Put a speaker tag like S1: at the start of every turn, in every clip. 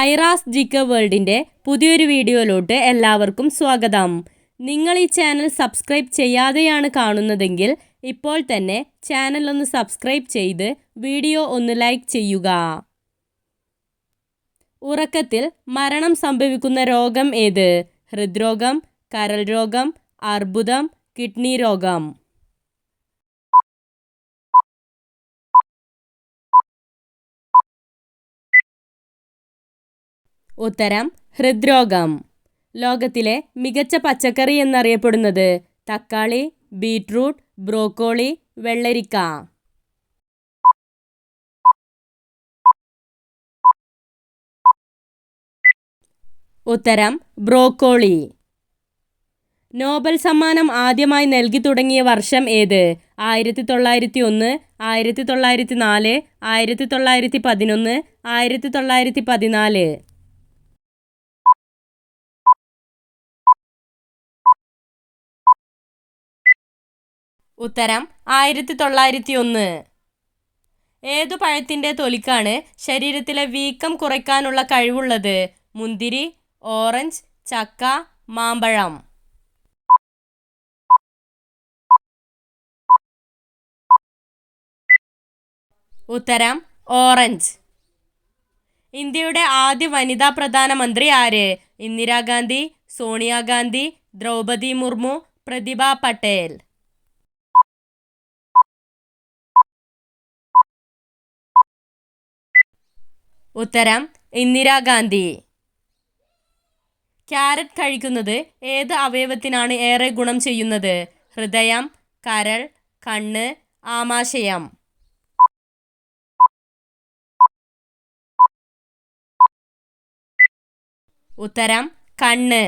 S1: ഐറാസ് ജിക്ക വേൾഡിന്റെ പുതിയൊരു വീഡിയോയിലോട്ട് എല്ലാവർക്കും സ്വാഗതം. നിങ്ങൾ ഈ ചാനൽ സബ്സ്ക്രൈബ് ചെയ്യാതെയാണ് കാണുന്നതെങ്കിൽ ഇപ്പോൾ തന്നെ ചാനൽ ഒന്ന് സബ്സ്ക്രൈബ് ചെയ്ത് വീഡിയോ ഒന്ന് ലൈക്ക് ചെയ്യുക. ഉറക്കത്തിൽ മരണം സംഭവിക്കുന്ന രോഗം ഏത്? ഹൃദ്രോഗം കരൾ രോഗം അർബുദം കിഡ്നി രോഗം. ഉത്തരം ഹൃദ്രോഗം. ലോകത്തിലെ മികച്ച പച്ചക്കറി എന്നറിയപ്പെടുന്നത് തക്കാളി ബീട്രൂട്ട് ബ്രോക്കോളി വെള്ളരിക്ക. ഉത്തരം ബ്രോക്കോളി. നോബൽ സമ്മാനം ആദ്യമായി നൽകി തുടങ്ങിയ വർഷം ഏത്? ആയിരത്തി തൊള്ളായിരത്തി ഒന്ന് ആയിരത്തി തൊള്ളായിരത്തി നാല് ആയിരത്തി തൊള്ളായിരത്തി പതിനൊന്ന് ആയിരത്തി തൊള്ളായിരത്തി പതിനാല് ഉത്തരം ആയിരത്തി തൊള്ളായിരത്തി ഒന്ന് ഏതു പഴത്തിന്റെ തൊലിക്കാണ് ശരീരത്തിലെ വീക്കം കുറയ്ക്കാനുള്ള കഴിവുള്ളത്? മുന്തിരി ഓറഞ്ച് ചക്ക മാമ്പഴം. ഉത്തരം ഓറഞ്ച്. ഇന്ത്യയുടെ ആദ്യ വനിതാ പ്രധാനമന്ത്രി ആര്? ഇന്ദിരാഗാന്ധി സോണിയാഗാന്ധി ദ്രൗപദി മുർമു പ്രതിഭ പട്ടേൽ. ഉത്തരം ഇന്ദിരാഗാന്ധി ക്യാരറ്റ് കഴിക്കുന്നത് ഏത് അവയവത്തിനാണ് ഏറെ ഗുണം ചെയ്യുന്നത്? ഹൃദയം കരൾ കണ്ണ് ആമാശയം. ഉത്തരം കണ്ണ്.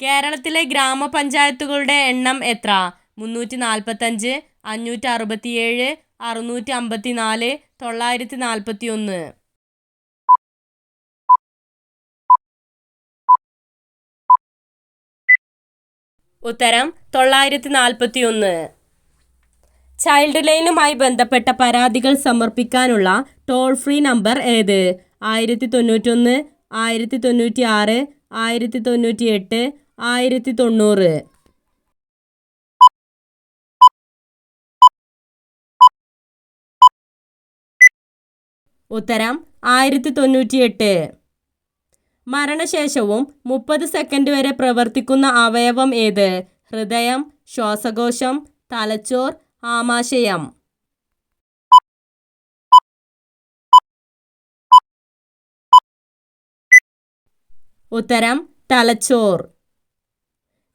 S1: കേരളത്തിലെ ഗ്രാമപഞ്ചായത്തുകളുടെ എണ്ണം എത്ര? മുന്നൂറ്റി നാൽപ്പത്തഞ്ച് അഞ്ഞൂറ്റി അറുപത്തിയേഴ് അറുന്നൂറ്റി അമ്പത്തി നാല് തൊള്ളായിരത്തി നാൽപ്പത്തി ഒന്ന് ഉത്തരം തൊള്ളായിരത്തി നാൽപ്പത്തി ഒന്ന് ചൈൽഡ് ലൈനുമായി ബന്ധപ്പെട്ട പരാതികൾ സമർപ്പിക്കാനുള്ള ടോൾ ഫ്രീ നമ്പർ ഏത്? ആയിരത്തി തൊണ്ണൂറ്റൊന്ന് ആയിരത്തി തൊണ്ണൂറ്റി ആറ് ആയിരത്തി തൊണ്ണൂറ്റി എട്ട് ആയിരത്തി തൊണ്ണൂറ് ഉത്തരം ആയിരത്തി തൊണ്ണൂറ്റിയെട്ട് മരണശേഷവും മുപ്പത് സെക്കൻഡ് വരെ പ്രവർത്തിക്കുന്ന അവയവം ഏത്? ഹൃദയം ശ്വാസകോശം തലച്ചോർ ആമാശയം. ഉത്തരം തലച്ചോർ.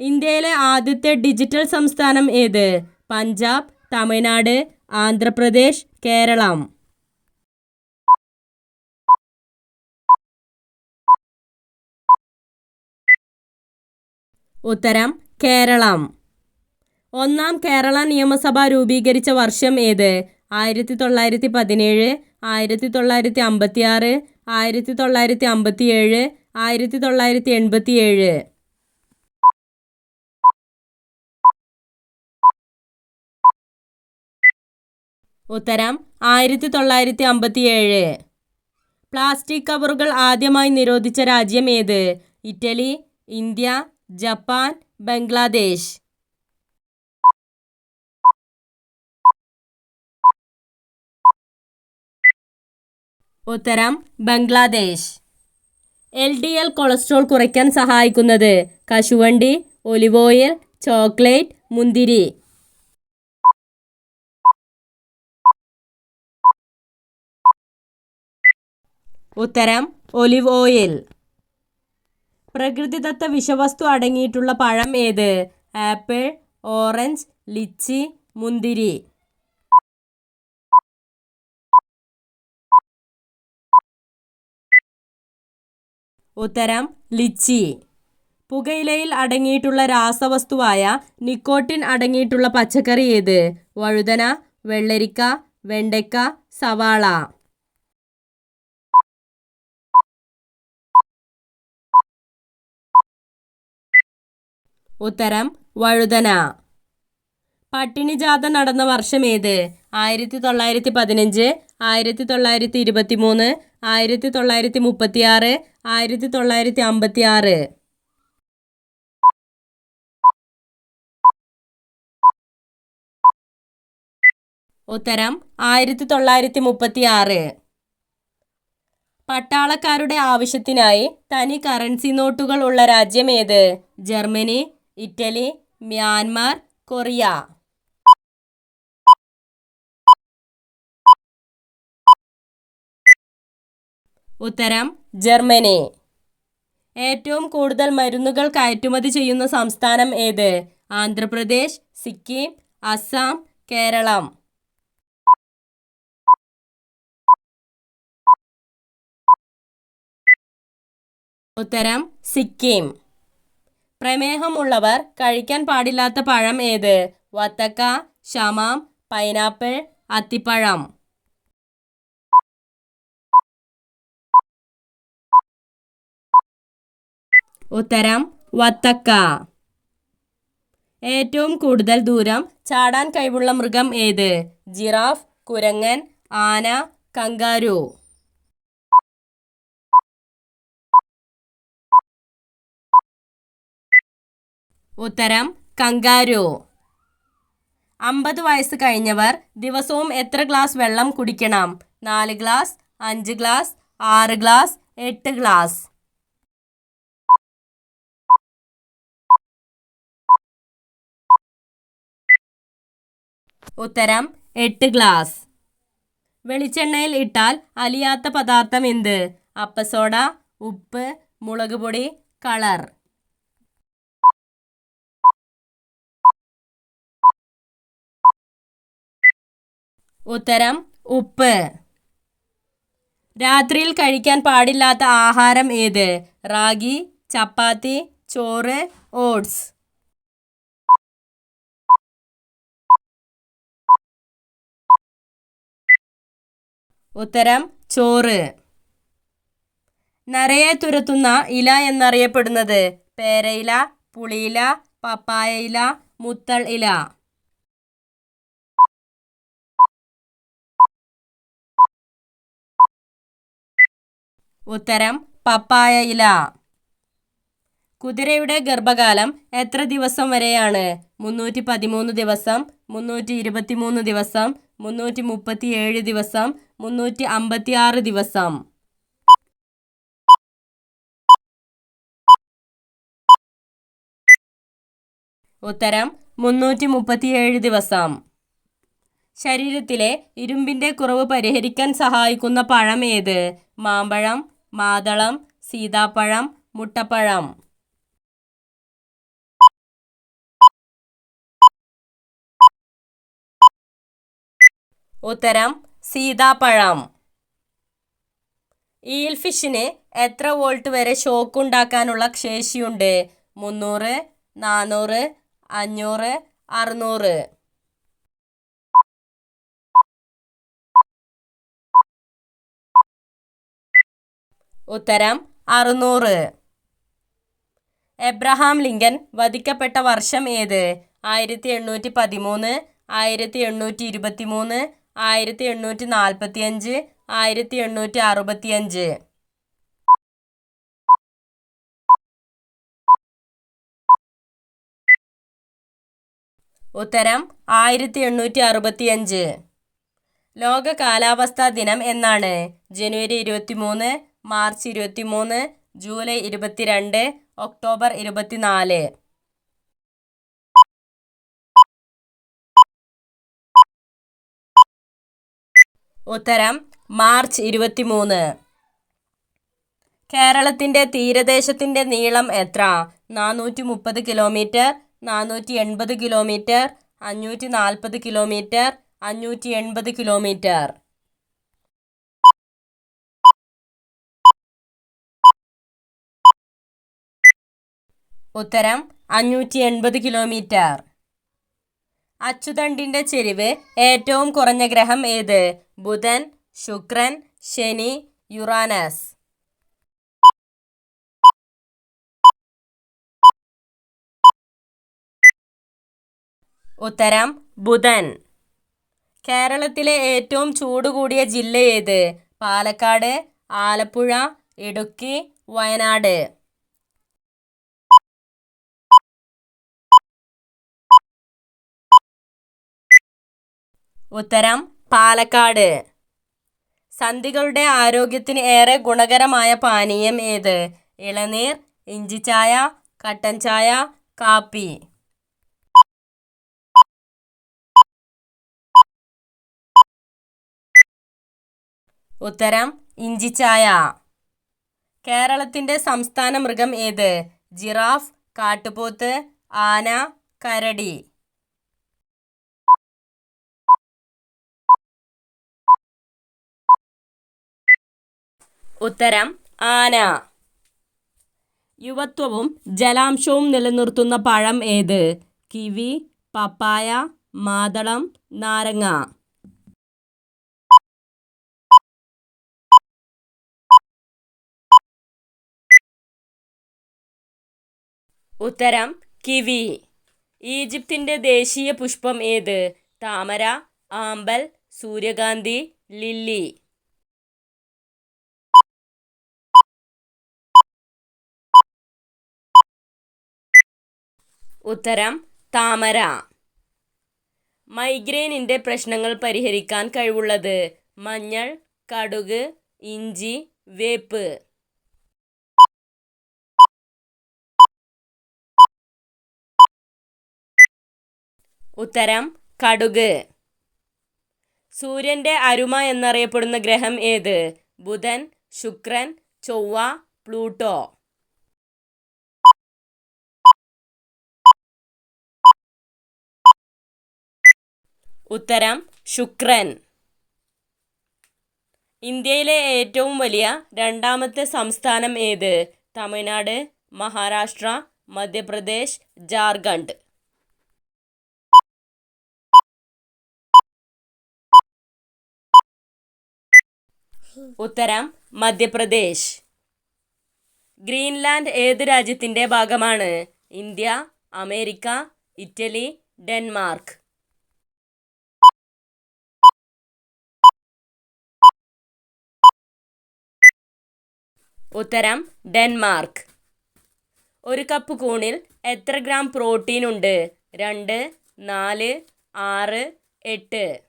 S1: ഇന്ത്യയിലെ ആദ്യത്തെ ഡിജിറ്റൽ സംസ്ഥാനം ഏത്? പഞ്ചാബ് തമിഴ്നാട് ആന്ധ്രാപ്രദേശ് കേരളം. ഉത്തരം കേരളം. ഒന്നാം കേരള നിയമസഭ രൂപീകരിച്ച വർഷം ഏത്? ആയിരത്തി തൊള്ളായിരത്തി പതിനേഴ് ആയിരത്തി തൊള്ളായിരത്തി അമ്പത്തി ആറ് ആയിരത്തി തൊള്ളായിരത്തി അമ്പത്തി ഏഴ് ആയിരത്തി തൊള്ളായിരത്തി എൺപത്തി ഏഴ് ഉത്തരം ആയിരത്തി തൊള്ളായിരത്തി അമ്പത്തി ഏഴ് പ്ലാസ്റ്റിക് കവറുകൾ ആദ്യമായി നിരോധിച്ച രാജ്യം ഏത്? Italy India Japan Bangladesh. ഉത്തരം Bangladesh. L D L cholesterol കുറയ്ക്കാൻ സഹായിക്കുന്നത് കശുവണ്ടി ഒലിവ് ഓയിൽ ചോക്ലേറ്റ് മുന്തിരി. ഉത്തരം ഒലിവ് ഓയിൽ. പ്രകൃതിദത്ത വിഷവസ്തു അടങ്ങിയിട്ടുള്ള പഴം ഏത്? ആപ്പിൾ ഓറഞ്ച് ലിച്ചി മുന്തിരി. ഉത്തരം ലിച്ചി. പുകയിലയിൽ അടങ്ങിയിട്ടുള്ള രാസവസ്തുവായ നിക്കോട്ടിൻ അടങ്ങിയിട്ടുള്ള പച്ചക്കറി ഏത്? വഴുതന വെള്ളരിക്ക വെണ്ടയ്ക്ക സവാള. ഉത്തരം വഴുതന. പട്ടിണിജാഥ നടന്ന വർഷം ഏത്? ആയിരത്തി തൊള്ളായിരത്തി പതിനഞ്ച് ആയിരത്തി തൊള്ളായിരത്തി ഇരുപത്തി മൂന്ന് ആയിരത്തി തൊള്ളായിരത്തി മുപ്പത്തി ആറ് ആയിരത്തി തൊള്ളായിരത്തി അമ്പത്തി ആറ് ഉത്തരം ആയിരത്തി തൊള്ളായിരത്തി മുപ്പത്തി ആറ് പട്ടാളക്കാരുടെ ആവശ്യത്തിനായി തനി കറൻസി നോട്ടുകൾ ഉള്ള രാജ്യം ഏത്? Germany Italy Myanmar Korea. ഉത്തരം ജർമ്മനി. ഏറ്റവും കൂടുതൽ മരുന്നുകൾ കയറ്റുമതി ചെയ്യുന്ന സംസ്ഥാനം ഏത്? ആന്ധ്രാപ്രദേശ് സിക്കിം അസം കേരളം. ഉത്തരം സിക്കിം. പ്രമേഹമുള്ളവർ കഴിക്കാൻ പാടില്ലാത്ത പഴം ഏത്? വത്തക്ക ശമാം പൈനാപ്പിൾ അത്തിപ്പഴം. ഉത്തരം വത്തക്ക. ഏറ്റവും കൂടുതൽ ദൂരം ചാടാൻ കഴിവുള്ള മൃഗം ഏത്? ജിറാഫ് കുരങ്ങൻ ആന കങ്കാരു. ഉത്തരം കങ്കാരു. അമ്പത് വയസ്സ് കഴിഞ്ഞവർ ദിവസവും എത്ര ഗ്ലാസ് വെള്ളം കുടിക്കണം? നാല് ഗ്ലാസ് അഞ്ച് ഗ്ലാസ് ആറ് ഗ്ലാസ് എട്ട് ഗ്ലാസ്. ഉത്തരം എട്ട് ഗ്ലാസ്. വെളിച്ചെണ്ണയിൽ ഇട്ടാൽ അലിയാത്ത പദാർത്ഥം എന്ത്? അപ്പസോഡ ഉപ്പ് മുളക് പൊടി കളർ. ഉത്തരം ഉപ്പ്. രാത്രിയിൽ കഴിക്കാൻ പാടില്ലാത്ത ആഹാരം ഏത്? റാഗി ചപ്പാത്തി ചോറ് ഓട്സ്. ഉത്തരം ചോറ്. നരയെ തുരത്തുന്ന ഇല എന്നറിയപ്പെടുന്നത് പേരയില പുളിയില പപ്പായ ഇല മുത്തൾ ഇല. ഉത്തരം പപ്പായ ഇല. കുതിരയുടെ ഗർഭകാലം എത്ര ദിവസം വരെയാണ്? മുന്നൂറ്റി പതിമൂന്ന് ദിവസം മുന്നൂറ്റി ഇരുപത്തി മൂന്ന് ദിവസം മുന്നൂറ്റി മുപ്പത്തി ഏഴ് ദിവസം മുന്നൂറ്റി അമ്പത്തി ആറ് ദിവസം. ഉത്തരം മുന്നൂറ്റി മുപ്പത്തിയേഴ് ദിവസം. ശരീരത്തിലെ ഇരുമ്പിന്റെ കുറവ് പരിഹരിക്കാൻ സഹായിക്കുന്ന പഴം ഏത്? മാമ്പഴം മാതളം സീതാപ്പഴം മുട്ടപ്പഴം. ഉത്തരം സീതാപ്പഴം. ഈൽ ഫിഷിന് എത്ര വോൾട്ട് വരെ ഷോക്ക് ഉണ്ടാക്കാനുള്ള ശേഷിയുണ്ട്? മുന്നൂറ് നാനൂറ് അഞ്ഞൂറ് അറുന്നൂറ്. ഉത്തരം അറുന്നൂറ്. എബ്രഹാം ലിങ്കൻ വധിക്കപ്പെട്ട വർഷം ഏത്? ആയിരത്തി എണ്ണൂറ്റി പതിമൂന്ന് ആയിരത്തി എണ്ണൂറ്റി ഇരുപത്തി മൂന്ന് ആയിരത്തി എണ്ണൂറ്റി നാൽപ്പത്തി അഞ്ച് ആയിരത്തി എണ്ണൂറ്റി അറുപത്തി അഞ്ച് ഉത്തരം ആയിരത്തി എണ്ണൂറ്റി അറുപത്തി അഞ്ച് ലോക കാലാവസ്ഥാ ദിനം എന്നാണ്. ജനുവരി ഇരുപത്തി മൂന്ന് മാർച്ച് ഇരുപത്തി മൂന്ന് ജൂലൈ ഇരുപത്തിരണ്ട് ഒക്ടോബർ ഇരുപത്തിനാല്. ഉത്തരം മാർച്ച് ഇരുപത്തിമൂന്ന്. കേരളത്തിന്റെ തീരദേശത്തിന്റെ നീളം എത്ര? നാനൂറ്റി മുപ്പത് കിലോമീറ്റർ നാനൂറ്റി എൺപത് കിലോമീറ്റർ അഞ്ഞൂറ്റി നാൽപ്പത് കിലോമീറ്റർ അഞ്ഞൂറ്റി എൺപത് കിലോമീറ്റർ. ഉത്തരം അഞ്ഞൂറ്റി എൺപത് കിലോമീറ്റർ. അച്ചുതണ്ടിന്റെ ചെരിവ് ഏറ്റവും കുറഞ്ഞ ഗ്രഹം ഏത്? ബുധൻ ശുക്രൻ ശനി യുറാനസ്. ഉത്തരം ബുധൻ. കേരളത്തിലെ ഏറ്റവും ചൂട് കൂടിയ ജില്ല ഏത്? പാലക്കാട് ആലപ്പുഴ ഇടുക്കി വയനാട്. ഉത്തരം പാലക്കാട്. സന്ധികളുടെ ആരോഗ്യത്തിന് ഏറെ ഗുണകരമായ പാനീയം ഏത്? ഇളനീർ ഇഞ്ചിച്ചായ കട്ടൻ ചായ കാപ്പി. ഉത്തരം ഇഞ്ചിച്ചായ കേരളത്തിന്റെ സംസ്ഥാന മൃഗം ഏത്? ജിറാഫ് കാട്ടുപോത്ത് ആന കരടി. ഉത്തരം ആന. യുവത്വവും ജലാംശവും നിലനിർത്തുന്ന പഴം ഏത്? കിവി പപ്പായ മാതളം നാരങ്ങ. ഉത്തരം കിവി. ഈജിപ്തിന്റെ ദേശീയ പുഷ്പം ഏത്? താമര ആമ്പൽ സൂര്യകാന്തി ലില്ലി. ഉത്തരം താമര. മൈഗ്രെയിനിന്റെ പ്രശ്നങ്ങൾ പരിഹരിക്കാൻ കഴിവുള്ളത് മഞ്ഞൾ കടുക് ഇഞ്ചി വേപ്പ്. ഉത്തരം കടുക്. സൂര്യന്റെ അരുമ എന്നറിയപ്പെടുന്ന ഗ്രഹം ഏത്? ബുധൻ ശുക്രൻ ചൊവ്വ പ്ലൂട്ടോ. ഉത്തരം ശുക്രൻ. ഇന്ത്യയിലെ ഏറ്റവും വലിയ രണ്ടാമത്തെ സംസ്ഥാനം ഏത്? തമിഴ്നാട് മഹാരാഷ്ട്ര മധ്യപ്രദേശ് ജാർഖണ്ഡ്. ഉത്തരം മധ്യപ്രദേശ്. ഗ്രീൻലാൻഡ് ഏത് രാജ്യത്തിന്റെ ഭാഗമാണ്? India America Italy Denmark. ഉത്തരം ഡെൻമാർക്ക്. ഒരു കപ്പ് കൂണിൽ എത്ര ഗ്രാം പ്രോട്ടീൻ ഉണ്ട്? രണ്ട് നാല് ആറ് എട്ട്.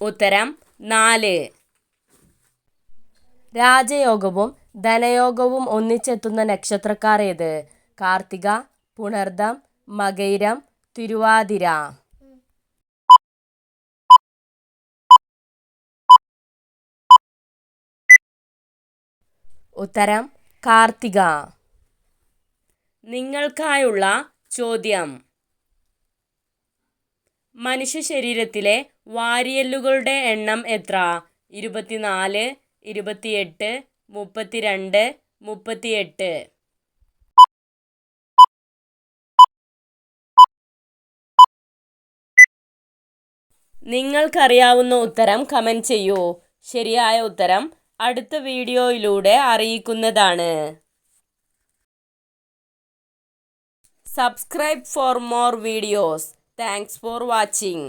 S1: ഉത്തരം നാല്. രാജയോഗവും ധനയോഗവും ഒന്നിച്ചെത്തുന്ന നക്ഷത്രക്കാർ ഏത് കാർത്തിക പുണർദം മകൈരം തിരുവാതിര. ഉത്തരം കാർത്തിക. നിങ്ങൾക്കായുള്ള ചോദ്യം. മനുഷ്യ ശരീരത്തിലെ വാരിയല്ലുകളുടെ എണ്ണം എത്ര? ഇരുപത്തിനാല് ഇരുപത്തിയെട്ട് മുപ്പത്തിരണ്ട് മുപ്പത്തിയെട്ട്. നിങ്ങൾക്കറിയാവുന്ന ഉത്തരം കമന്റ് ചെയ്യൂ. ശരിയായ ഉത്തരം അടുത്ത വീഡിയോയിലൂടെ അറിയിക്കുന്നതാണ്. Subscribe for more videos thanks for watching